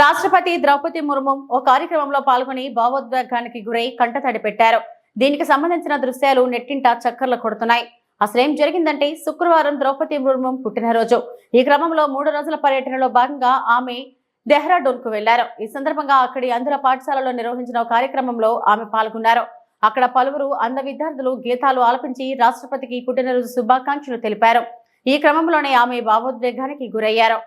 రాష్ట్రపతి ద్రౌపది ముర్ము ఓ కార్యక్రమంలో పాల్గొని భావోద్వేగానికి గురై కంటతడి పెట్టారు. దీనికి సంబంధించిన దృశ్యాలు నెట్టింట చక్కర్లు కొడుతున్నాయి. అసలేం జరిగిందంటే శుక్రవారం ద్రౌపది ముర్ము పుట్టినరోజు. ఈ క్రమంలో మూడు రోజుల పర్యటనలో భాగంగా ఆమె డెహ్రాడూన్కు వెళ్ళారు. ఈ సందర్భంగా అక్కడి అందుల పాఠశాలలో నిర్వహించిన కార్యక్రమంలో ఆమె పాల్గొన్నారు. అక్కడ పలువురు అంద విద్యార్థులు గీతాలు ఆలపించి రాష్ట్రపతికి పుట్టినరోజు శుభాకాంక్షలు తెలిపారు. ఈ క్రమంలోనే ఆమె భావోద్వేగానికి గురయ్యారు.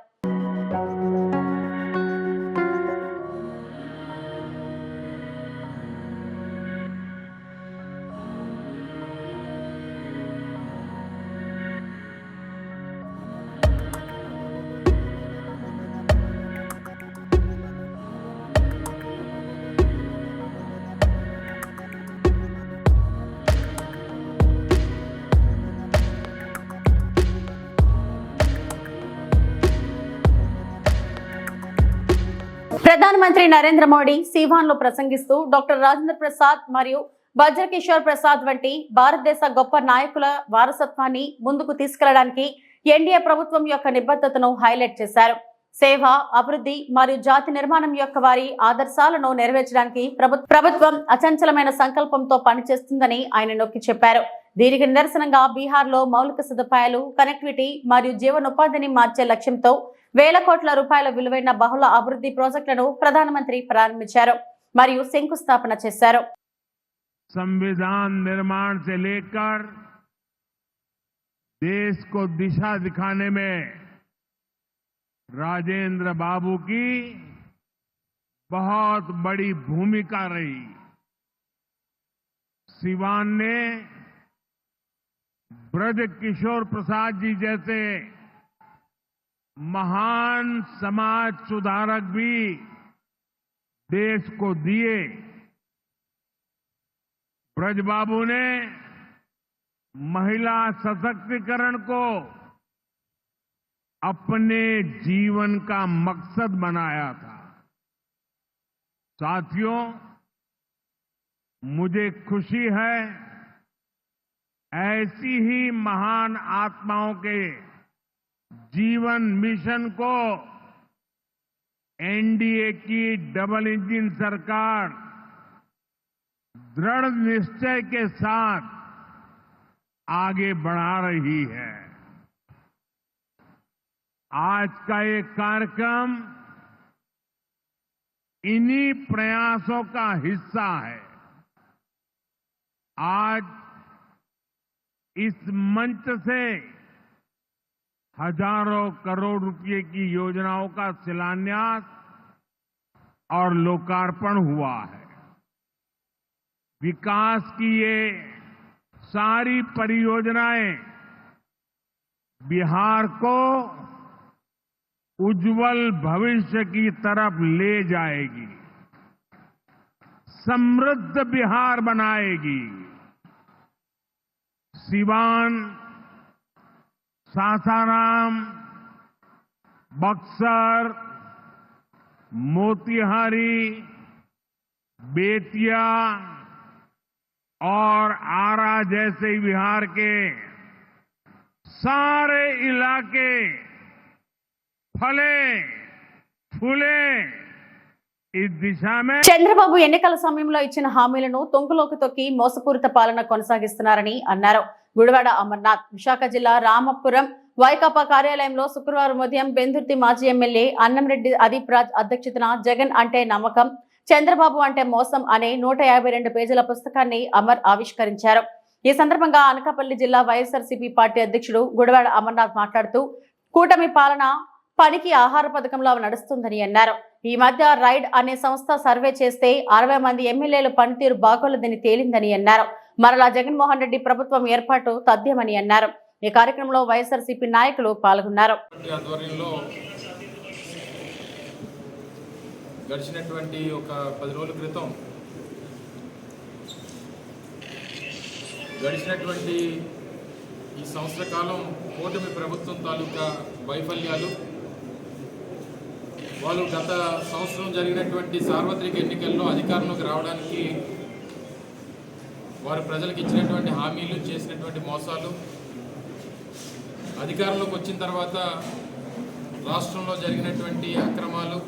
ప్రధానమంత్రి నరేంద్ర మోడీ సివాన్లో ప్రసంగిస్తూ డాక్టర్ రాజేంద్ర ప్రసాద్ మరియు వజ్రకిషోర్ ప్రసాద్ వంటి భారతదేశ గొప్ప నాయకుల వారసత్వాన్ని ముందుకు తీసుకెళ్ళడానికి ఎన్డీఏ ప్రభుత్వం యొక్క నిబద్ధతను హైలైట్ చేశారు. సేవ అభివృద్ధి మరియు జాతి నిర్మాణం యొక్క వారి ఆదర్శాలను నెరవేర్చడానికి ప్రభుత్వం అచంచలమైన సంకల్పంతో పనిచేస్తుందని ఆయన నొక్కి చెప్పారు. దీనికి నిదర్శనంగా బీహార్లో మౌలిక సదుపాయాలు కనెక్టివిటీ మరియు జీవనోపాధిని మార్చే లక్ష్యంతో వేల కోట్ల రూపాయల విలువైన బహుళ అభివృద్ధి ప్రాజెక్టులను ప్రధానమంత్రి ప్రారంభించారు మరియు శంకుస్థాపన చేశారు संविधान निर्माण से लेकर देश को दिशा दिखाने में राजेंद्र बाबू की बहुत बड़ी भूमिका रही सिवान ने ब्रज किशोर प्रसाद जी जैसे महान समाज सुधारक भी देश को दिए। ब्रज बाबू ने महिला सशक्तिकरण को अपने जीवन का मकसद बनाया था। साथियों, मुझे खुशी है, ऐसी ही महान आत्माओं के जीवन मिशन को एनडीए की डबल इंजन सरकार दृढ़ निश्चय के साथ आगे बढ़ा रही है। आज का ये कार्यक्रम इन्हीं प्रयासों का हिस्सा है। आज इस मंच से हज़ारों करोड़ रुपए की योजनाओं का शिलान्यास और लोकार्पण हुआ है। विकास की ये सारी परियोजनाएँ बिहार को उज्जवल भविष्य की तरफ़ ले जाएगी, समृद्ध बिहार बनाएगी। सिवान सासाराम बक्सर मोतिहारी बेतिया और आरा जैसे बिहार के सारे इलाके फले फूले इस दिशा में చంద్రబాబు ఎన్నికల సమయంలో ఇచ్చిన హామీలను తొంగులోకి తొక్కి మోసపూరిత పాలన కొనసాగిస్తున్నారని అన్నారు గుడివాడ అమర్నాథ్. విశాఖ జిల్లా రామపురం వైకాపా కార్యాలయంలో శుక్రవారం ఉదయం బెందుర్తి మాజీ ఎమ్మెల్యే అన్నంరెడ్డి అదీప్ రాజ్ అధ్యక్షతన జగన్ అంటే నమ్మకం చంద్రబాబు అంటే మోసం అనే నూట యాభై రెండు పేజీల పుస్తకాన్ని అమర్ ఆవిష్కరించారు. ఈ సందర్భంగా అనకాపల్లి జిల్లా వైఎస్ఆర్సీపీ పార్టీ అధ్యక్షుడు గుడివాడ అమర్నాథ్ మాట్లాడుతూ కూటమి పాలన పనికి ఆహార పథకంలో నడుస్తుందని అన్నారు. ఈ మధ్య రైడ్ అనే సంస్థ సర్వే చేస్తే అరవై మంది ఎమ్మెల్యేలు పనితీరు బాగోలేదని తేలిందని అన్నారు. మరలా జగన్మోహన్ రెడ్డి ప్రభుత్వం ఏర్పాటు తథ్యమని అన్నారు. ఈ కార్యక్రమంలో వైఎస్ఆర్సీపీ నాయకులు పాల్గొన్నారు. గడిచినటువంటి ఒక పది రోజుల క్రితం గడిచినటువంటి ఈ సంవత్సర కాలం కూటమి ప్రభుత్వం తాలూకా వైఫల్యాలు వాళ్ళు గత సంవత్సరం జరిగినటువంటి సార్వత్రిక ఎన్నికల్లో అధికారంలోకి రావడానికి వారు ప్రజలకు ఇచ్చినటువంటి హామీలు చేసినటువంటి మోసాలు అధికారంలోకి వచ్చిన తర్వాత రాష్ట్రంలో జరిగినటువంటి అక్రమాలు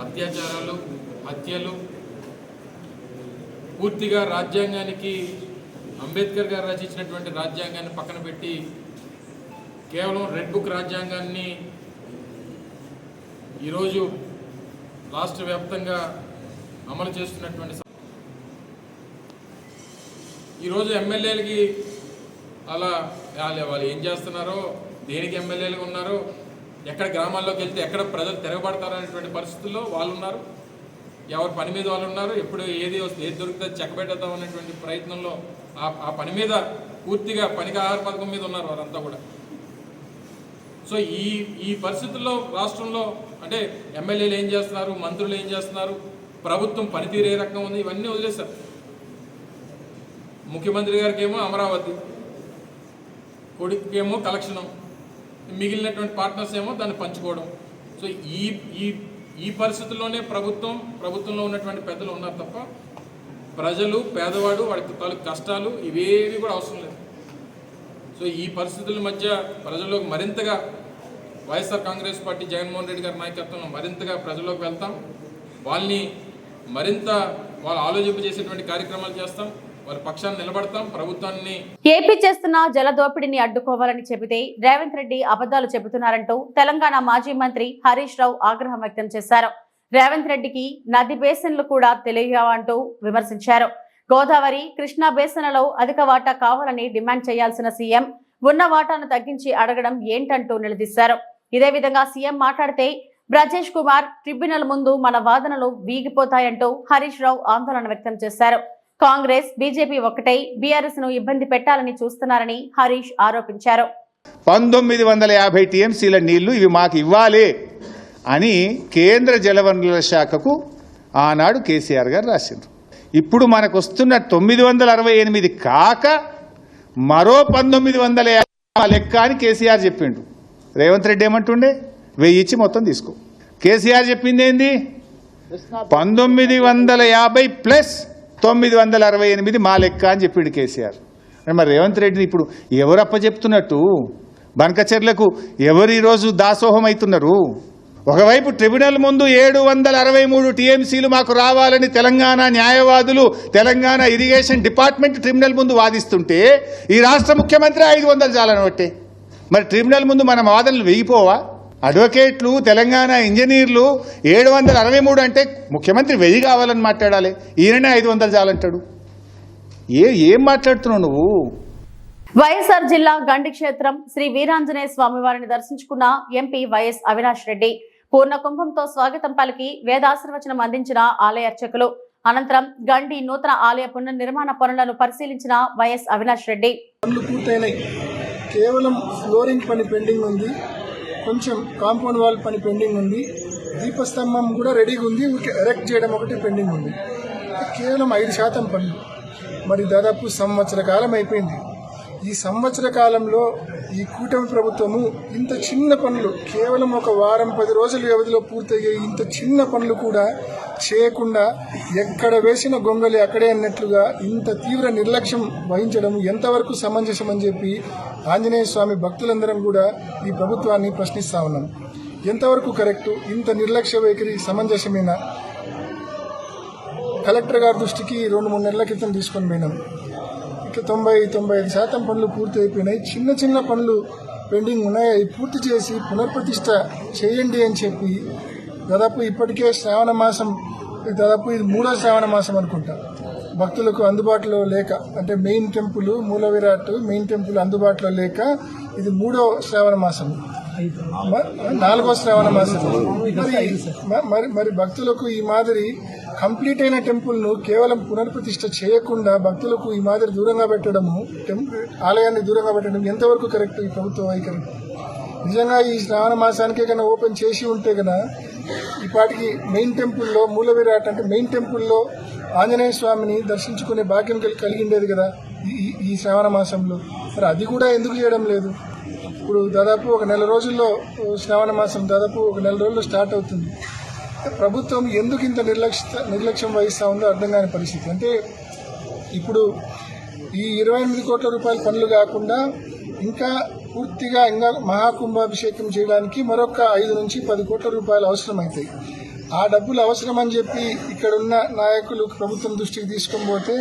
అత్యాచారాలు హత్యలు పూర్తిగా రాజ్యాంగానికి అంబేద్కర్ గారు రచించినటువంటి రాజ్యాంగాన్ని పక్కన పెట్టి కేవలం రెడ్ బుక్ రాజ్యాంగాన్ని ఈరోజు రాష్ట్ర వ్యాప్తంగా అమలు చేస్తున్నటువంటి ఈరోజు ఎమ్మెల్యేలకి అలా వాళ్ళు వాళ్ళు ఏం చేస్తున్నారో దేనికి ఎమ్మెల్యేలుగా ఉన్నారో ఎక్కడ గ్రామాల్లోకి వెళ్తే ఎక్కడ ప్రజలు తిరగబడతారనేటువంటి పరిస్థితుల్లో వాళ్ళు ఉన్నారు. ఎవరి పని మీద వాళ్ళు ఉన్నారు ఎప్పుడు ఏది వస్తే ఏది దొరికితే చెక్కబెట్టేద్దాం అనేటువంటి ప్రయత్నంలో ఆ ఆ పని మీద పూర్తిగా పనికి ఆహార పథకం మీద ఉన్నారు వారంతా కూడా. సో ఈ ఈ పరిస్థితుల్లో రాష్ట్రంలో అంటే ఎమ్మెల్యేలు ఏం చేస్తున్నారు మంత్రులు ఏం చేస్తున్నారు ప్రభుత్వం పనితీరు ఏ రకంగా ఉంది ఇవన్నీ వదిలేశారు. ముఖ్యమంత్రి గారికి ఏమో అమరావతి కొడుకుకేమో కలెక్షను మిగిలినటువంటి పార్ట్నర్స్ ఏమో దాన్ని పంచుకోవడం. సో ఈ ఈ ఈ పరిస్థితుల్లోనే ప్రభుత్వం ప్రభుత్వంలో ఉన్నటువంటి పెద్దలు ఉన్నారు తప్ప ప్రజలు పేదవాడు వాడికి తాలూకు కష్టాలు ఇవేవి కూడా అవసరం లేదు. సో ఈ పరిస్థితుల మధ్య ప్రజల్లోకి మరింతగా వైఎస్ఆర్ కాంగ్రెస్ పార్టీ జగన్మోహన్ రెడ్డి గారి నాయకత్వంలో మరింతగా ప్రజల్లోకి వెళ్తాం. వాళ్ళని మరింత వాళ్ళు ఆలోచింపజేసేటువంటి కార్యక్రమాలు చేస్తాం. వారి పక్షాన్ని నిలబడతాం. ప్రభుత్వాన్ని ఏపీ చేస్తున్న జల దోపిడీని అడ్డుకోవాలని చెబితే రేవంత్ రెడ్డి అబద్ధాలు చెబుతున్నారంటూ తెలంగాణ మాజీ మంత్రి హరీష్ రావు ఆగ్రహం వ్యక్తం చేశారు. రేవంత్ రెడ్డికి నది బేసిన్లు కూడా తెలియవంటూ విమర్శించారు. గోదావరి కృష్ణా బేసనలో అధిక వాటా కావాలని డిమాండ్ చేయాల్సిన సీఎం ఉన్న వాటాను తగ్గించి అడగడం ఏంటంటూ నిలదీశారు. ఇదే విధంగా సీఎం మాట్లాడితే బ్రజేష్ కుమార్ ట్రిబ్యునల్ ముందు మన వాదనలు వీగిపోతాయంటూ హరీష్ రావు ఆందోళన వ్యక్తం చేశారు. కాంగ్రెస్ బీజేపీ ఒకటై బీఆర్ఎస్ను ఇబ్బంది పెట్టాలని చూస్తున్నారని హరీష్ ఆరోపించారు. పంతొమ్మిది వందల యాభై టీఎంసీల నీళ్ళు ఇవి మాకు ఇవ్వాలి అని కేంద్ర జలవనరుల శాఖకు ఆనాడు కేసీఆర్ గారు రాసిండ్రు. ఇప్పుడు మనకు వస్తున్న తొమ్మిది వందల అరవై ఎనిమిది కాక మరో పంతొమ్మిది వందల యాభై లెక్క అని కేసీఆర్ చెప్పిండు. రేవంత్ రెడ్డి ఏమంటుండే? వెయ్యి ఇచ్చి మొత్తం తీసుకో. కేసీఆర్ చెప్పింది ఏంది పంతొమ్మిది వందల యాభై ప్లస్ తొమ్మిది వందల అరవై ఎనిమిది మా లెక్క అని చెప్పిండు కేసీఆర్. మరి రేవంత్ రెడ్డిని ఇప్పుడు ఎవరు అప్పచెప్తున్నట్టు? బనకచెర్లకు ఎవరు ఈరోజు దాసోహం అవుతున్నారు ఒకవైపు ట్రిబ్యునల్ ముందు ఏడు వందల అరవై మూడు టీఎంసీలు మాకు రావాలని తెలంగాణ న్యాయవాదులు తెలంగాణ ఇరిగేషన్ డిపార్ట్మెంట్ ట్రిబ్యునల్ ముందు వాదిస్తుంటే ఈ రాష్ట్ర ముఖ్యమంత్రి ఐదు వందలు చాలని బట్టే మరి ట్రిబ్యునల్ ముందు మన వాదనలు వెయ్యిపోవా అడ్వకేట్లు తెలంగాణ ఇంజనీర్లు ఏడు వందల అరవై మూడు అంటే ముఖ్యమంత్రి వెయ్యి కావాలని మాట్లాడాలి. ఈయననే ఐదు వందలు చాలంటాడు. ఏ ఏం మాట్లాడుతున్నావు నువ్వు? వైఎస్ఆర్ జిల్లా గండి క్షేత్రం శ్రీ వీరాంజనేయ స్వామి వారిని దర్శించుకున్న ఎంపీ వైఎస్ అవినాష్ రెడ్డి. పూర్ణ కుంభంతో స్వాగతం పలికి వేదాశీర్వచనం అందించిన ఆలయ అర్చకులు. అనంతరం గండి నూతన ఆలయ పునర్నిర్మాణ పనులను పరిశీలించిన వైఎస్ అవినాష్ రెడ్డి. కేవలం ఫ్లోరింగ్ పని పెండింగ్ ఉంది. కొంచెం కాంపౌండ్ వాల్ పని పెండింగ్ ఉంది. దీపస్తంభం కూడా రెడీగా ఉంది. ఎరెక్ట్ చేయడం ఒకటి పెండింగ్ ఉంది. కేవలం ఐదు శాతం పనులు. మరి దాదాపు సంవత్సర కాలం అయిపోయింది. ఈ సంవత్సర కాలంలో ఈ కూటమి ప్రభుత్వము ఇంత చిన్న పనులు కేవలం ఒక వారం పది రోజుల వ్యవధిలో పూర్తయ్యే ఇంత చిన్న పనులు కూడా చేయకుండా ఎక్కడ వేసిన గొంగలి అక్కడే అన్నట్లుగా ఇంత తీవ్ర నిర్లక్ష్యం వహించడం ఎంతవరకు సమంజసం అని చెప్పి ఆంజనేయ స్వామి భక్తులందరం కూడా ఈ ప్రభుత్వాన్ని ప్రశ్నిస్తా ఉన్నాం. ఎంతవరకు కరెక్టు? ఇంత నిర్లక్ష్య వైఖరి సమంజసమేనా? కలెక్టర్ గారి దృష్టికి రెండు మూడు నెలల క్రితం తీసుకొని పోయినాం. తొంభై తొంభై ఐదు శాతం పనులు పూర్తి అయిపోయినాయి చిన్న చిన్న పనులు పెండింగ్ ఉన్నాయి? అవి పూర్తి చేసి పునర్ప్రతిష్ట చేయండి అని చెప్పి దాదాపు ఇప్పటికే శ్రావణ మాసం దాదాపు ఇది మూడో శ్రావణ మాసం అనుకుంటా. భక్తులకు అందుబాటులో లేక అంటే మెయిన్ టెంపుల్ మూల విరాట్ మెయిన్ టెంపుల్ అందుబాటులో లేక ఇది మూడో శ్రావణ మాసం. నాలుగో శ్రావణ మాసం. మరి మరి భక్తులకు ఈ మాదిరి కంప్లీట్ అయిన టెంపుల్ను కేవలం పునర్ప్రతిష్ట చేయకుండా భక్తులకు ఈ మాదిరి దూరంగా పెట్టడము టెంపుల్ ఆలయాన్ని దూరంగా పెట్టడం ఎంతవరకు కరెక్ట్? ఈ ప్రభుత్వ వైఖరి. నిజంగా ఈ శ్రావణ మాసానికే కన్నా ఓపెన్ చేసి ఉంటే కన్నా ఈపాటికి మెయిన్ టెంపుల్లో మూల విరాట్ అంటే మెయిన్ టెంపుల్లో ఆంజనేయ స్వామిని దర్శించుకునే భాగ్యం కలిగి కలిగిండేది కదా ఈ ఈ- శ్రావణ మాసంలో. మరి అది కూడా ఎందుకు చేయడం లేదు? ఇప్పుడు దాదాపు ఒక నెల రోజుల్లో శ్రావణ మాసం దాదాపు ఒక నెల రోజుల్లో స్టార్ట్ అవుతుంది. ప్రభుత్వం ఎందుకు ఇంత నిర్లక్ష్య నిర్లక్ష్యం వహిస్తూ ఉందో అర్థం కాని పరిస్థితి. అంటే ఇప్పుడు ఈ ఇరవై ఎనిమిది కోట్ల రూపాయల పనులు కాకుండా ఇంకా పూర్తిగా ఇంకా మహాకుంభాభిషేకం చేయడానికి మరొక ఐదు నుంచి పది కోట్ల రూపాయలు అవసరమవుతాయి ఆ డబ్బులు అవసరమని చెప్పి ఇక్కడ ఉన్న నాయకులు ప్రభుత్వం దృష్టికి తీసుకొని పోతే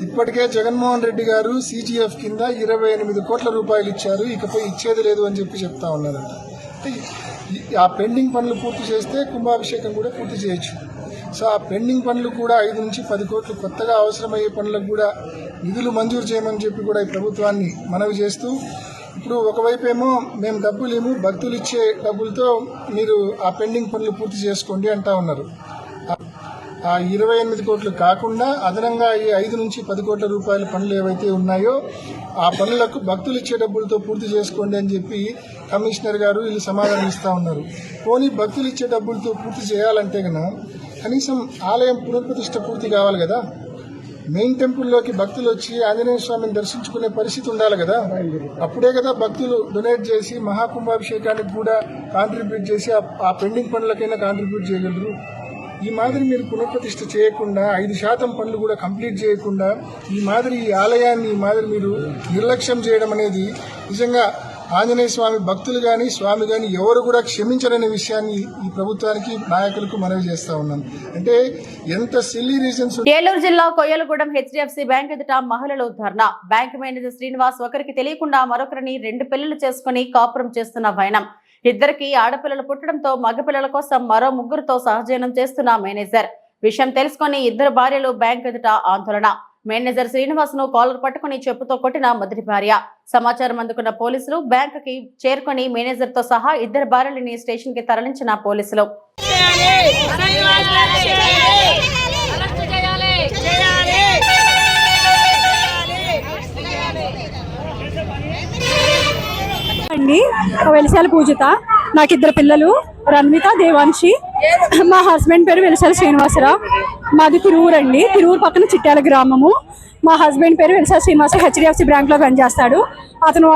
ఇప్పటికే జగన్మోహన్ రెడ్డి గారు సీజీఎఫ్ కింద ఇరవై ఎనిమిది కోట్ల రూపాయలు ఇచ్చారు. ఇకపై ఇచ్చేది లేదు అని చెప్పి చెప్తా ఉన్నారంట. ఆ పెండింగ్ పనులు పూర్తి చేస్తే కుంభాభిషేకం కూడా పూర్తి చేయొచ్చు. సో ఆ పెండింగ్ పనులు కూడా ఐదు నుంచి పది కోట్లు కొత్తగా అవసరమయ్యే పనులకు కూడా నిధులు మంజూరు చేయమని చెప్పి కూడా ఈ ప్రభుత్వాన్ని మనవి చేస్తూ ఇప్పుడు ఒకవైపు ఏమో మేము డబ్బులు ఏమో భక్తులు ఇచ్చే డబ్బులతో మీరు ఆ పెండింగ్ పనులు పూర్తి చేసుకోండి అంటా ఉన్నారు. ఆ ఇరవై ఎనిమిది కోట్లు కాకుండా అదనంగా ఈ ఐదు నుంచి పది కోట్ల రూపాయల పనులు ఏవైతే ఉన్నాయో ఆ పనులకు భక్తులు ఇచ్చే డబ్బులతో పూర్తి చేసుకోండి అని చెప్పి కమిషనర్ గారు వీళ్ళు సమాధానం ఇస్తూ ఉన్నారు. పోనీ భక్తులు ఇచ్చే డబ్బులతో పూర్తి చేయాలంటే కనుక కనీసం ఆలయం పునర్ప్రతిష్ట పూర్తి కావాలి కదా? మెయిన్ టెంపుల్లోకి భక్తులు వచ్చి ఆంజనేయ స్వామిని దర్శించుకునే పరిస్థితి ఉండాలి కదా? అప్పుడే కదా భక్తులు డొనేట్ చేసి మహాకుంభాభిషేకానికి కూడా కాంట్రిబ్యూట్ చేసి ఆ పెండింగ్ పనులకైనా కాంట్రిబ్యూట్ చేయగలరు. ఈ మాదిరి మీరు పునఃప్రతిష్ఠ చేయకుండా ఐదు శాతం పనులు కూడా కంప్లీట్ చేయకుండా ఈ మాదిరి ఈ ఆలయాన్ని ఈ మాదిరి మీరు నిర్లక్ష్యం చేయడం అనేది నిజంగా ఆంజనేయ స్వామి భక్తులు కానీ స్వామి కానీ ఎవరు కూడా క్షమించరనే విషయాన్ని ఈ ప్రభుత్వానికి నాయకులకు మనవి చేస్తా ఉన్నాం. అంటే ఎంత సిల్లీ రీజన్స్ ఏలూరు జిల్లా కొయ్యలగూడెం హెచ్డిఎఫ్సి బ్యాంక్ ఎదుట మహిళలు ధర్నా. బ్యాంక్ మేనేజర్ శ్రీనివాస్ ఒకరికి తెలియకుండా మరొకరిని రెండు పిల్లలు చేసుకుని కాపురం చేస్తున్న వైనం. ఇద్దరికి ఆడపిల్లలు పుట్టడంతో మగపిల్లల కోసం మరో ముగ్గురుతో సహజీవనం చేస్తున్న మేనేజర్. విషయం తెలుసుకొని ఇద్దరు భార్యలు బ్యాంక్ ఎదుట ఆందోళన. మేనేజర్ శ్రీనివాస్ను కాలర్ పట్టుకుని చెప్పుతో కొట్టిన మొదటి భార్య. సమాచారం అందుకున్న పోలీసులు బ్యాంక్కి చేరుకొని మేనేజర్తో సహా ఇద్దరు భార్యలని స్టేషన్కి తరలించిన పోలీసులు. అండి వెలిసాల పూజిత నాకు ఇద్దరు పిల్లలు రన్విత దేవాంశి మా హస్బెండ్ పేరు వెలిసాల శ్రీనివాసరావు. మాది తిరువురు అండి. తిరువురు పక్కన చిట్యాల గ్రామము. మా హస్బెండ్ పేరు వెలిసాల శ్రీనివాస హెచ్డిఎఫ్సి బ్యాంక్లో పనిచేస్తాడు. అతను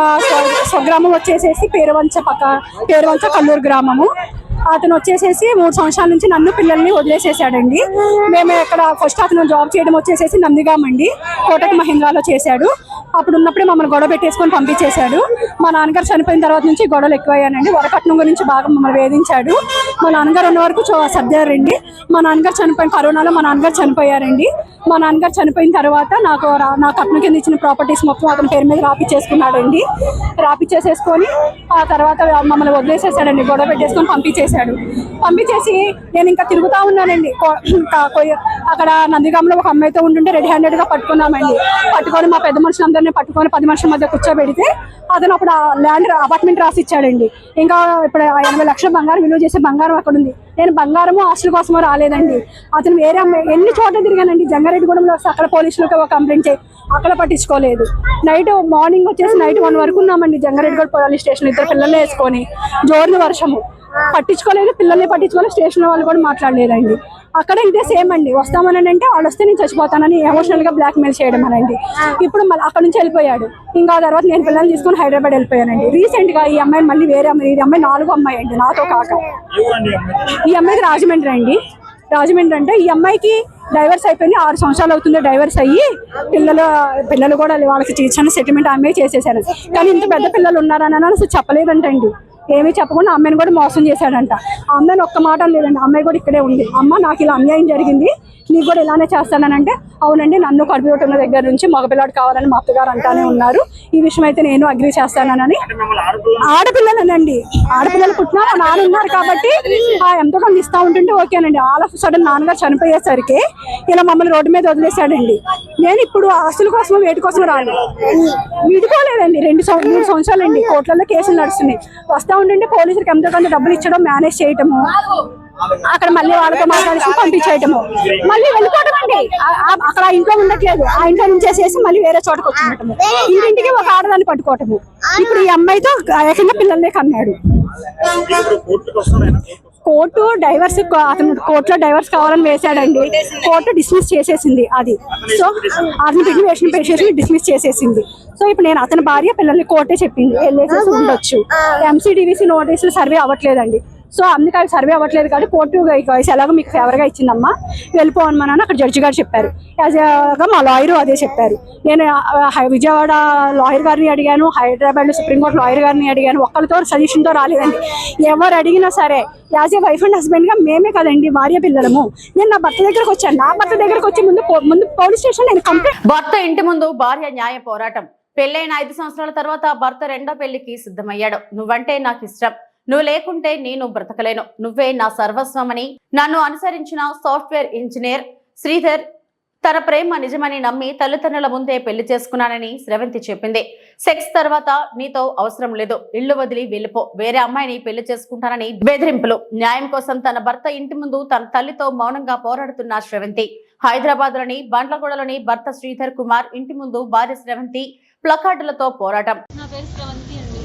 స్వగ్రామం వచ్చేసేసి పేరువంచ పక్క పేరువంచ కల్లూరు గ్రామము. అతను వచ్చేసేసి మూడు సంవత్సరాల నుంచి నన్ను పిల్లల్ని వదిలేసేసాడండి. మేము ఇక్కడ ఫస్ట్ అతను జాబ్ చేయడం వచ్చేసేసి నందిగామండి కోటక్ మహీంద్రాలో చేశాడు. అప్పుడు ఉన్నప్పుడే మమ్మల్ని గొడవ పెట్టేసుకొని పంపించేశాడు. మా నాన్నగారు చనిపోయిన తర్వాత నుంచి గొడవలు ఎక్కువయ్యానండి. వరకట్నం గురించి బాగా మమ్మల్ని వేధించాడు. మా నాన్నగారు ఉన్న వరకు చో- సర్దారండి. మా నాన్నగారు చనిపోయిన కరోనాలో మా నాన్నగారు చనిపోయారండి. మా నాన్నగారు చనిపోయిన తర్వాత నాకు రా- నా కట్నం కింద ఇచ్చిన ప్రాపర్టీస్ మొత్తం అతని పేరు మీద రాపిచ్చేసుకున్నాడండి. రాపిచ్చేసేసుకొని ఆ తర్వాత మమ్మల్ని వదిలేసేసాడండి. గొడవ పెట్టేసుకొని పంపించేశాడు పంపించేసి నేను ఇంకా తిరుగుతా ఉన్నానండి. అక్కడ నందిగామలో ఒక అమ్మాయితో ఉంటుంటే రెడీ హ్యాండెడ్గా పట్టుకున్నామండి. పట్టుకొని మా పెద్ద మనుషులందరినీ పట్టుకొని పది మనుషుల మధ్య కూర్చోబెడితే అతను అప్పుడు ల్యాండ్ అపార్ట్మెంట్ రాసి ఇచ్చాడండి ఇంకా ఇప్పుడు ఎనభై లక్షల బంగారం విలువ చేసే బంగారం అక్కడ ఉంది నేను బంగారము ఆస్తుల కోసమో రాలేదండి. అతను వేరే అమ్మాయి ఎన్ని చోట్ల తిరిగానండి? జంగారెడ్డిగూడెంలో అక్కడ పోలీసులకు ఒక కంప్లైంట్ చేయి అక్కడ పట్టించుకోలేదు. నైట్ మార్నింగ్ వచ్చేసి నైట్ వన్ వరకు ఉన్నామండి జంగారెడ్డిగూడ పోలీస్ స్టేషన్ ఇద్దరు పిల్లల్ని వేసుకొని. జోరున వర్షము. పట్టించుకోలేదు పిల్లల్ని పట్టించుకోలేదు స్టేషన్ వాళ్ళు కూడా మాట్లాడలేదండి. అక్కడ ఇంతే సేమ్ అండి. వస్తామని అంటే వాళ్ళు వస్తే నేను చచ్చిపోతానని ఎమోషనల్గా బ్లాక్ మెయిల్ చేయడం అనండి. ఇప్పుడు మళ్ళీ అక్కడ నుంచి వెళ్ళిపోయాడు. ఇంకా తర్వాత నేను పిల్లల్ని తీసుకొని హైదరాబాద్ వెళ్ళిపోయానండి. రీసెంట్గా ఈ అమ్మాయి మళ్ళీ వేరే అమ్మాయి ఈ అమ్మాయి నాలుగో అమ్మాయి అండి నాతో కాక. ఈ అమ్మాయికి రాజమండ్రి అండి. రాజమండ్రి అంటే ఈ అమ్మాయికి డైవర్స్ అయిపోయింది ఆరు సంవత్సరాలు అవుతుంది డైవర్స్ అయ్యి పిల్లలు పిల్లలు కూడా వాళ్ళకి చిన్న సెటిల్మెంట్ అమ్మాయి చేసేసారు కానీ ఇంత పెద్ద పిల్లలు ఉన్నారని అసలు చెప్పలేదంటండి. ఏమీ చెప్పకుండా అమ్మాయిని కూడా మోసం చేశాడంట. అమ్మాయిని ఒక్క మాట లేదండి అమ్మాయి కూడా ఇక్కడే ఉంది. అమ్మ నాకు ఇలా అన్యాయం జరిగింది. నీకు కూడా ఇలానే చేస్తానంటే అవునండి నన్ను కడుపు ఉన్న దగ్గర నుంచి మగపిల్లాడు కావాలని మా అత్తగారు అంటానే ఉన్నారు. ఈ విషయం అయితే నేను అగ్రి చేస్తానని. ఆడపిల్లలనండి. ఆడపిల్లలు పుట్టినా మా నాన్న ఉన్నారు కాబట్టి ఆ ఎంతో కొంత ఇస్తా ఉంటుంటే ఓకేనండి. ఆల్ ఆఫ్ సడన్ నాన్నగారు చనిపోయేసరికి ఇలా మమ్మల్ని రోడ్డు మీద వదిలేశాడండి. నేను ఇప్పుడు ఆస్తుల కోసం వేటి కోసం రాను. విడిపోలేదండి. రెండు మూడు సంవత్సరాలండి. కోర్టులలో కేసులు నడుస్తున్నాయి. వస్తా ఉండి పోలీసులకు ఎంతో కొంత డబ్బులు ఇచ్చడం మేనేజ్ చేయటము. అక్కడ మళ్ళీ వాళ్ళతో మాట్లాడేసి పంపించేయటము. మళ్ళీ వెళ్ళిపోవటం అండి ఆ- అక్కడ ఆ ఇంట్లో ఉండట్లేదు. ఆ ఇంట్లో నుంచేసేసి మళ్ళీ వేరే చోటకు వచ్చినటము ఇంటింటికి ఒక ఆడదాన్ని పట్టుకోవటము. ఇప్పుడు ఈ అమ్మాయితో ఏకంగా పిల్లల్ని కన్నాడు. కోర్టు డైవర్స్ అతను కోర్టులో డైవర్స్ కావాలని వేశాడండి. కోర్టు డిస్మిస్ చేసేసింది అది. సో అతను పిటిషన్ పేసేసి డిస్మిస్ చేసేసింది. సో ఇప్పుడు నేను అతని భార్య పిల్లల్ని కోర్టే చెప్పింది. వెళ్ళేసేసి ఉండొచ్చు. ఎంసీడీవీసీ నోటీసులు సర్వే అవ్వట్లేదండి. సో అందుకే అవి సర్వే అవ్వట్లేదు కాబట్టి కోర్టు ఎలాగో మీకు ఫేవర్గా ఇచ్చిందమ్మా. వెళ్ళిపోవమని అక్కడ జడ్జి గారు చెప్పారు. యాజ్ మా లాయరు అదే చెప్పారు. నేను హై- విజయవాడ లాయర్ గారిని అడిగాను హైదరాబాద్ సుప్రీంకోర్టు లాయర్ గారిని అడిగాను. ఒక్కరితో సజెషన్తో రాలేదండి. ఎవరు అడిగినా సరే యాజ్ ఏ వైఫ్ అండ్ హస్బెండ్గా మేమే కదండి భార్య పిల్లలము. నేను నా భర్త దగ్గరకు వచ్చాను. నా భర్త దగ్గరకు వచ్చి ముందు పో- ముందు పోలీస్ స్టేషన్ నేను కంప్లైంట్ భర్త ఇంటి ముందు భార్య న్యాయ పోరాటం. పెళ్ళైన ఐదు సంవత్సరాల తర్వాత భర్త రెండో పెళ్ళికి సిద్ధమయ్యాడు. నువ్వంటే నాకు ఇష్టం. నువ్వు లేకుంటే నేను బ్రతకలేను. నువ్వే నా సర్వస్వమని నన్ను అనుసరించిన సాఫ్ట్వేర్ ఇంజనీర్ శ్రీధర్ తన ప్రేమ నిజమని నమ్మి తల్లిదండ్రుల ముందే పెళ్ళి చేసుకున్నానని స్రవంతి చెప్పింది. సెక్స్ తర్వాత నీతో అవసరం లేదు. ఇల్లు వదిలి వెళ్ళిపో. వేరే అమ్మాయిని పెళ్ళి చేసుకుంటానని బెదిరింపులు. న్యాయం కోసం తన భర్త ఇంటి ముందు తన తల్లితో మౌనంగా పోరాడుతున్న స్రవంతి హైదరాబాద్లోని బండ్లగూడలోని భర్త శ్రీధర్ కుమార్ ఇంటి ముందు భార్య స్రవంతి ప్లకార్డులతో పోరాటం. నా పేరు శ్రవంతి అండి.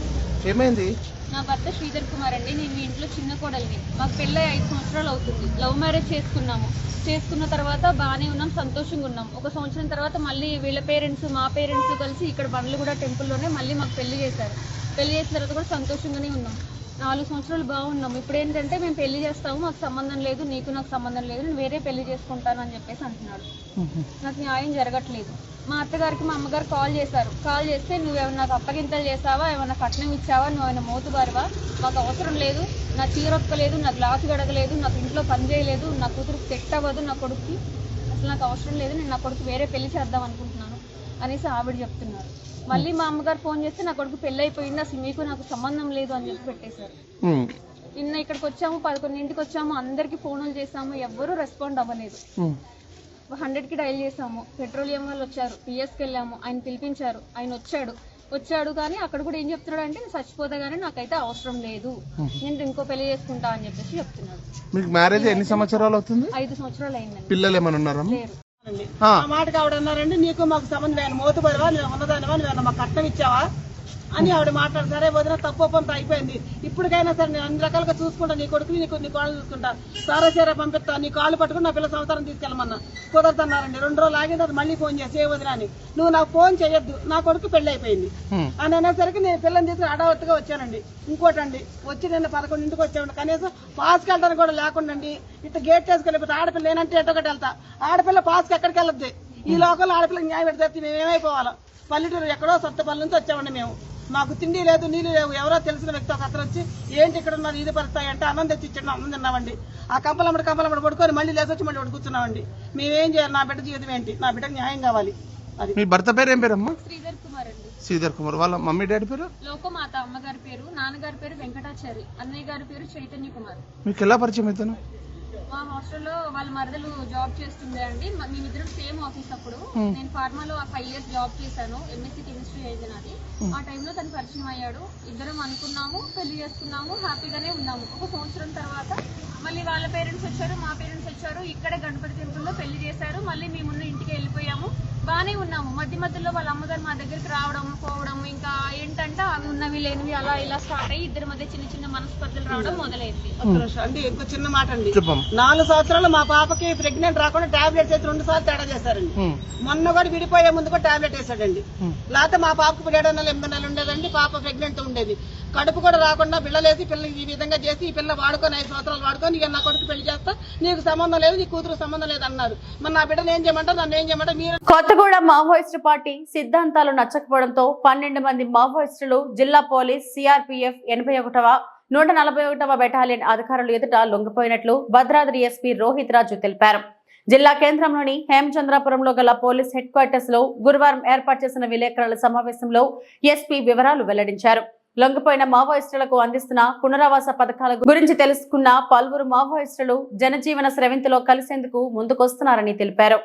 ఏమైంది? నా భర్త శ్రీధర్ కుమార్ అండి. నేను మీ ఇంట్లో చిన్న కోడలిని. మాకు పెళ్ళి ఐదు సంవత్సరాలు అవుతుంది. లవ్ మ్యారేజ్ చేసుకున్నాము. చేసుకున్న తర్వాత బాగానే ఉన్నాం సంతోషంగా ఉన్నాం. ఒక సంవత్సరం తర్వాత మళ్ళీ వీళ్ళ పేరెంట్స్ మా పేరెంట్స్ కలిసి ఇక్కడ బండ్లు కూడా టెంపుల్లోనే మళ్ళీ మాకు పెళ్ళి చేశారు. పెళ్ళి చేసిన తర్వాత కూడా సంతోషంగానే ఉన్నాం. నాలుగు సంవత్సరాలు బాగున్నాం ఇప్పుడు ఏంటంటే మేము పెళ్ళి చేస్తాము మాకు సంబంధం లేదు నీకు నాకు సంబంధం లేదు నేను వేరే పెళ్ళి చేసుకుంటాను అని చెప్పేసి అంటున్నాడు నాకు న్యాయం జరగట్లేదు. మా అత్తగారికి మా అమ్మగారు కాల్ చేశారు. కాల్ చేస్తే నువ్వేమైనా నాకు అప్పగింతలు చేసావా ఏమైనా కట్నం ఇచ్చావా? నువ్వు ఏమైనా మోతుబారువా మాకు అవసరం లేదు. నా చీరొక్కలేదు నా గ్లాసు గడగలేదు నాకు ఇంట్లో పని చేయలేదు నా కూతురు సెట్ అవ్వదు నా కొడుక్కి అసలు నాకు అవసరం లేదు నేను నా కొడుకు వేరే పెళ్ళి చేద్దాం అనుకుంటున్నాను అనేసి ఆవిడ చెప్తున్నారు. మళ్ళీ మా అమ్మగారు ఫోన్ చేస్తే నా కొడుకు పెళ్ళి అయిపోయింది అసలు మీకు నాకు సంబంధం లేదు అని చెప్పి పెట్టేశారు. నిన్న ఇక్కడికి వచ్చాము పదకొండింటికి వచ్చాము అందరికి ఫోన్లు చేసాము ఎవ్వరూ రెస్పాండ్ అవ్వలేదు. హండ్రెడ్కి డైల్ చేసాము పెట్రోలియం వాళ్ళు వచ్చారు పిఎస్కి వెళ్ళాము ఆయన పిలిపించారు ఆయన వచ్చాడు. వచ్చాడు కానీ అక్కడ కూడా ఏం చెప్తున్నాడు అంటే నేను చచ్చిపోతే గానీ నాకైతే అవసరం లేదు. నేను ఇంకో పెళ్ళి చేసుకుంటా అని చెప్పేసి చెప్తున్నాడు. మీకు మ్యారేజ్ ఎన్ని సంవత్సరాలు అవుతుంది? ఐదు సంవత్సరాలు అయిందండి. పిల్లలు ఏమైనా ఉన్నారమ్మా లేరు. ఆ, ఆవిడ అన్నారండి నీకు మాకు సంబంధం మోతుబడివా నువ్వు ఉన్నదానివా నువ్వు మాకు కట్నం ఇచ్చావా? అని ఆవిడ మాట్లాడు సరే వదిన తప్పు ఒప్పంత అయిపోయింది. ఇప్పటికైనా సరే నేను అన్ని రకాలుగా చూసుకుంటా నీ కొడుకుని నీకు నీ కాళ్ళు చూసుకుంటా. సారా సరే పంపిస్తా నీ కాళ్ళు పట్టుకుని నా పిల్ల సంవత్సరం తీసుకెళ్ళమన్నా. కుదరదన్నారండి. రెండు రోజులు ఆగిన తర్వాత మళ్ళీ ఫోన్ చేసి ఏ వదిన అని. నువ్వు నాకు ఫోన్ చేయొద్దు నా కొడుకు పెళ్ళి అయిపోయింది. అని అనేసరికి నేను పిల్లని తీసుకుని అడవత్తుగా వచ్చానండి. ఇంకోటండి వచ్చి నిన్న పదకొండింటికి వచ్చామండి. కనీసం పాస్కి వెళ్ళడానికి కూడా లేకుండా అండి ఇట్లా గేట్ చేసుకెళ్ళిపోతే ఆడపిల్ల లేనంటే ఎటో ఒకటి వెళ్తా. ఆడపిల్ల పాస్కి ఎక్కడికి వెళ్ళొద్ది? ఈ లోకంలో ఆడపిల్ల న్యాయం పెడితే మేము ఏమైపోవాలా? పల్లెటూరు ఎక్కడో సొత్తపల్లి నుంచి వచ్చామండి మేము. మాకు తిండి లేదు నీళ్ళు లేవు ఎవరో తెలిసిన వ్యక్తి ఒక అతను వచ్చి ఏంటి ఇక్కడ ఉన్నారు ఇది పరుస్తాయి అంటే అన్నం తెచ్చి ఇచ్చాడు అన్నం తిన్నామండి. ఆ కంపలమ్మడి కంపలమ్మడి పడుకొని మళ్ళీ లేచి వచ్చి మళ్ళీ కూర్చున్నామండి. మేమేం చేయాలి? నా బిడ్డ జీవితం ఏంటి? నా బిడ్డకు న్యాయం కావాలి. అది. మీ భర్త పేరు ఏం పేరమ్మా? శ్రీధర్ కుమార్ అండి. శ్రీధర్ కుమార్. వాళ్ళ మమ్మీ డాడీ పేరు? లోకమాత అమ్మగారి పేరు నాన్నగారి పేరు వెంకటాచారి అన్నయ్య గారి పేరు చైతన్య కుమార్. మీకు ఎలా పరిచయం అవుతాను మా హాస్టల్లో వాళ్ళ మరదలు జాబ్ చేస్తుండే అండి. మ- మేమిద్దరం సేమ్ ఆఫీస్ అప్పుడు. నేను ఫార్మాలో ఫైవ్ ఇయర్స్ జాబ్ చేశాను. ఎంఎస్సీ కెమిస్ట్రీ అయింది నాది. ఆ టైంలో తను పరిచయం అయ్యాడు. ఇద్దరం అనుకున్నాము పెళ్ళి చేసుకున్నాము హ్యాపీగానే ఉన్నాము. ఒక సంవత్సరం తర్వాత మళ్ళీ వాళ్ళ పేరెంట్స్ వచ్చారు మా పేరెంట్స్ వచ్చారు. ఇక్కడే గణపతి టెంపుల్లో పెళ్ళి చేశారు. మళ్ళీ మేమున్న ఇంటికి వెళ్ళిపోయాము. బాగానే ఉన్నాము. మధ్య మధ్యలో వాళ్ళ అమ్మగారు మా దగ్గరికి రావడం పోవడం ఇంకా ఏంటంటే అవి ఉన్నవి లేనివి అలా ఇలా స్టార్ట్ అయ్యి ఇద్దరి మధ్య చిన్న చిన్న మనస్పర్ధలు రావడం మొదలైంది. అండి ఇంకో చిన్న మాట అండి. నాలుగు సంవత్సరాలు మా పాపకి ప్రెగ్నెంట్ రాకుండా టాబ్లెట్స్ అయితే రెండు సార్లు తేడా చేశారండి. మొన్న కూడా విడిపోయే ముందు కూడా టాబ్లెట్ వేసాడండి లేకపోతే మా పాపకు ఏడు నెలలు ఎనిమిది నెలలు ఉండేదండి పాప ప్రెగ్నెంట్ ఉండేది. కడుపు కూడా రాకుండా పిల్లలేసి పిల్లలు ఈ విధంగా చేసి ఈ పిల్ల వాడుకొని ఐదు సంవత్సరాలు వాడుకొని ఇక నా కొడుకు పెళ్ళి చేస్తా నీకు సంబంధం లేదు నీ కూతురు సంబంధం లేదు అన్నారు మరి నా బిడ్డను ఏం చేయమంటారు? నన్ను ఏం చేయమంటారు? మీరు కొత్తగూడ మావోయిస్టు పార్టీ సిద్ధాంతాలు నచ్చకపోవడంతో పన్నెండు మంది మావోయిస్టులు జిల్లా పోలీస్ సిఆర్పీఎఫ్ ఎనభై ఒకటవ నూట నలభై ఒకటవ బెటాలియన్ అధికారులు ఎదుట లొంగిపోయినట్లు భద్రాద్రి ఎస్పీ రోహిత్ రాజు తెలిపారు. జిల్లా కేంద్రంలోని హేమచంద్రాపురంలో గల పోలీస్ హెడ్ క్వార్టర్స్లో గురువారం ఏర్పాటు చేసిన విలేకరుల సమావేశంలో ఎస్పీ వివరాలు వెల్లడించారు. లొంగిపోయిన మావోయిస్టులకు అందిస్తున్న పునరావాస పథకాల గురించి తెలుసుకున్న పలువురు మావోయిస్టులు జనజీవన స్రవింతిలో కలిసేందుకు ముందుకొస్తున్నారని తెలిపారు.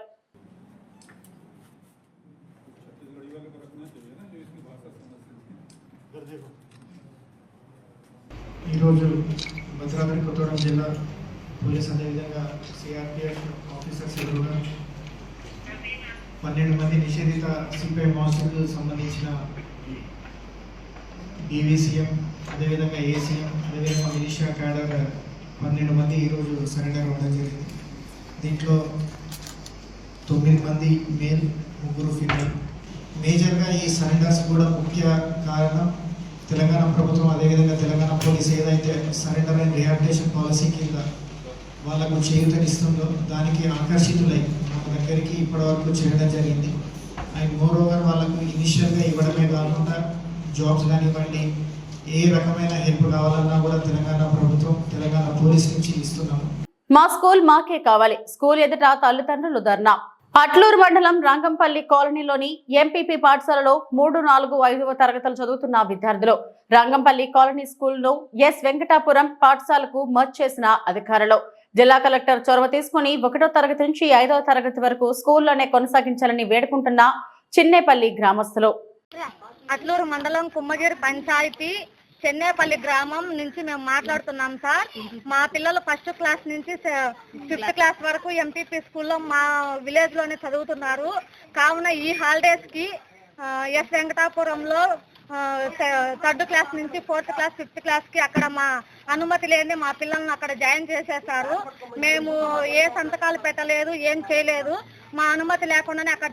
ఈరోజు భద్రాద్రి కొత్తగూడెం జిల్లా పోలీస్ అదేవిధంగా సిఆర్పిఎఫ్ ఆఫీసర్స్ కూడా పన్నెండు మంది నిషేధిత సిపిఐ మాసుకు సంబంధించిన డివిసిఎం అదేవిధంగా ఏసీఎం అదేవిధంగా మిలిషియా క్యాడర్ పన్నెండు మంది ఈరోజు సరెండర్ అవ్వడం జరిగింది. దీంట్లో తొమ్మిది మంది మేల్ ముగ్గురు ఫిమేల్. మేజర్గా ఈ సరెండర్స్ కూడా ముఖ్య కారణం తెలంగాణ ప్రభుత్వం అదేవిధంగా తెలంగాణ పోలీస్ ఏదైతే సరెండర్ అండ్ రిహాబిటేషన్ పాలసీ కింద వాళ్ళకు చేయూతనిస్తుందో దానికి ఆకర్షితులై మన దగ్గరికి ఇప్పటివరకు చేయడం జరిగింది. అండ్ మోర్ ఓవర్ వాళ్ళకు ఇనిషియల్గా ఇవ్వడమే కాకుండా జాబ్స్ కానివ్వండి ఏ రకమైన హెల్ప్ కావాలన్నా కూడా తెలంగాణ ప్రభుత్వం తెలంగాణ పోలీస్ నుంచి ఇస్తున్నాము. మా స్కూల్ మాకే కావాలి. స్కూల్ ఎదుట తల్లిదండ్రులు ధర్నా. అట్లూరు మండలం రంగంపల్లి కాలనీలోని ఎంపీపీ పాఠశాలలో మూడు నాలుగు ఐదవ తరగతులు చదువుతున్న విద్యార్థులు. రంగంపల్లి కాలనీ స్కూల్ను ఎస్ వెంకటాపురం పాఠశాలకు మర్జ్ చేసిన అధికారులు. జిల్లా కలెక్టర్ చొరవ తీసుకుని ఒకటో తరగతి నుంచి ఐదవ తరగతి వరకు స్కూల్లోనే కొనసాగించాలని వేడుకుంటున్న చిన్నేపల్లి గ్రామస్తులు. అట్లూరు మండలం కుమ్మగిరి పంచాయతీ చెన్నేపల్లి గ్రామం నుంచి మేము మాట్లాడుతున్నాం సార్. మా పిల్లలు ఫస్ట్ క్లాస్ నుంచి ఫిఫ్త్ క్లాస్ వరకు ఎంపీపీ స్కూల్లో మా విలేజ్లోనే చదువుతున్నారు. కావున ఈ హాలిడేస్కి ఎస్ వెంకటాపురంలో థర్డ్ క్లాస్ నుంచి ఫోర్త్ క్లాస్ ఫిఫ్త్ క్లాస్కి అక్కడ మా అనుమతి లేని మా పిల్లల్ని అక్కడ జాయిన్ చేసేసారు మేము ఏ సంతకాలు పెట్టలేదు ఏం చేయలేదు. మా అనుమతి లేకుండానే అక్కడ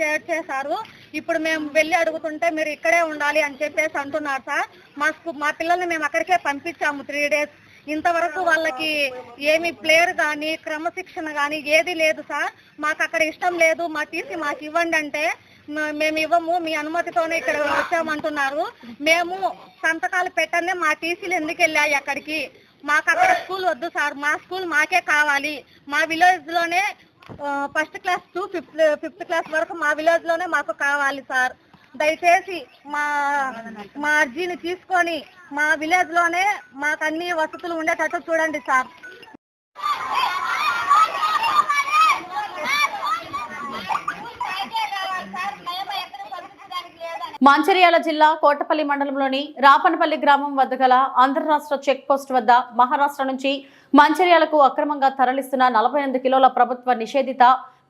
చేర్చేశారు. ఇప్పుడు మేము వెళ్ళి అడుగుతుంటే మీరు ఇక్కడే ఉండాలి అని చెప్పేసి అంటున్నారు సార్. మా మా పిల్లల్ని మేము అక్కడికే పంపించాము త్రీ డేస్. ఇంతవరకు వాళ్ళకి ఏమి ప్లేయర్ కానీ క్రమశిక్షణ కానీ ఏది లేదు సార్. మాకు అక్కడ ఇష్టం లేదు. మా తీసి మాకు ఇవ్వండి అంటే మేము ఇవ్వము మీ అనుమతితోనే ఇక్కడ వచ్చామంటున్నారు. మేము సంతకాలు పెట్టనే మా టీసీలు ఎందుకు వెళ్ళాయి అక్కడికి? మాకు అక్కడ స్కూల్ వద్దు సార్ మా స్కూల్ మాకే కావాలి. మా విలేజ్లోనే first class to fifth fifth class వరకు మా విలేజ్లోనే మాకు కావాలి సార్. దయచేసి మా మా అర్జీని తీసుకొని మా విలేజ్లోనే మాకు అన్ని వసతులు ఉండేటట్టు చూడండి సార్. మంచిర్యాల జిల్లా కోటపల్లి మండలంలోని రాపనపల్లి గ్రామం వద్ద గల ఆంధ్రరాష్ట్ర చెక్ పోస్ట్ వద్ద మహారాష్ట్ర నుంచి మంచిర్యాలకు అక్రమంగా తరలిస్తున్న నలభై ఎనిమిది కిలోల ప్రభుత్వ నిషేధిత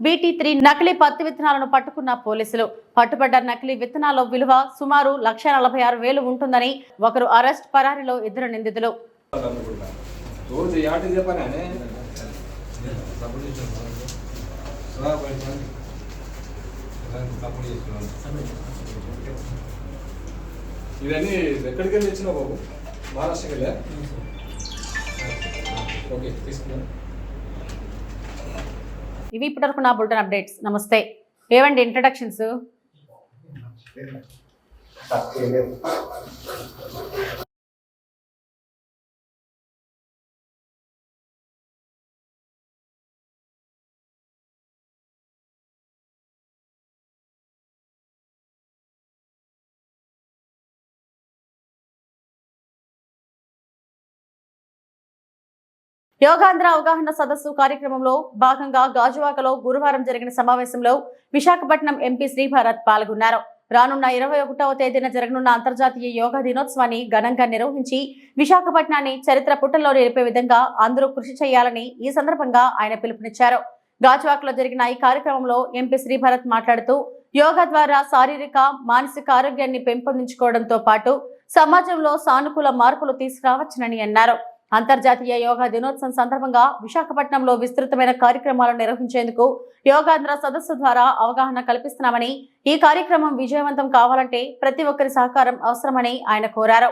బీటీ త్రీ నకిలీ పత్తి విత్తనాలను పట్టుకున్న పోలీసులు. పట్టుబడ్డ నకిలీ విత్తనాల విలువ సుమారు లక్ష నలభై ఆరు వేలు ఉంటుందని ఒకరు అరెస్ట్ పరారీలో ఇద్దరు నిందితులు. రోజు ఇవన్నీ ఎక్కడికి వెళ్ళి ఇచ్చినావు బాబు? మహారాష్ట్రకి వెళ్ళా? ఓకే తీసుకున్నాను ఇవి ఇప్పటివరకు నా బుల్టన్ అప్డేట్స్. నమస్తే. ఏవండి ఇంట్రడక్షన్స్ యోగాంధ్ర అవగాహన సదస్సు కార్యక్రమంలో భాగంగా గాజువాకలో గురువారం జరిగిన సమావేశంలో విశాఖపట్నం ఎంపీ శ్రీభారత్ పాల్గొన్నారు. రానున్న ఇరవై ఒకటవ తేదీన జరగనున్న అంతర్జాతీయ యోగా దినోత్సవాన్ని ఘనంగా నిర్వహించి విశాఖపట్నాన్ని చరిత్ర పుటల్లో నిలిపే విధంగా అందరూ కృషి చేయాలని ఈ సందర్భంగా ఆయన పిలుపునిచ్చారు. గాజువాకలో జరిగిన ఈ కార్యక్రమంలో ఎంపీ శ్రీభారత్ మాట్లాడుతూ యోగా ద్వారా శారీరక మానసిక ఆరోగ్యాన్ని పెంపొందించుకోవడంతో పాటు సమాజంలో సానుకూల మార్పులు తీసుకురావచ్చునని అన్నారు. అంతర్జాతీయ యోగా దినోత్సవం సందర్భంగా విశాఖపట్నంలో విస్తృతమైన కార్యక్రమాలు నిర్వహించేందుకు యోగాంధ్ర సదస్సు ద్వారా అవగాహన కల్పిస్తున్నామని ఈ కార్యక్రమం విజయవంతం కావాలంటే ప్రతి ఒక్కరి సహకారం అవసరమని ఆయన కోరారు.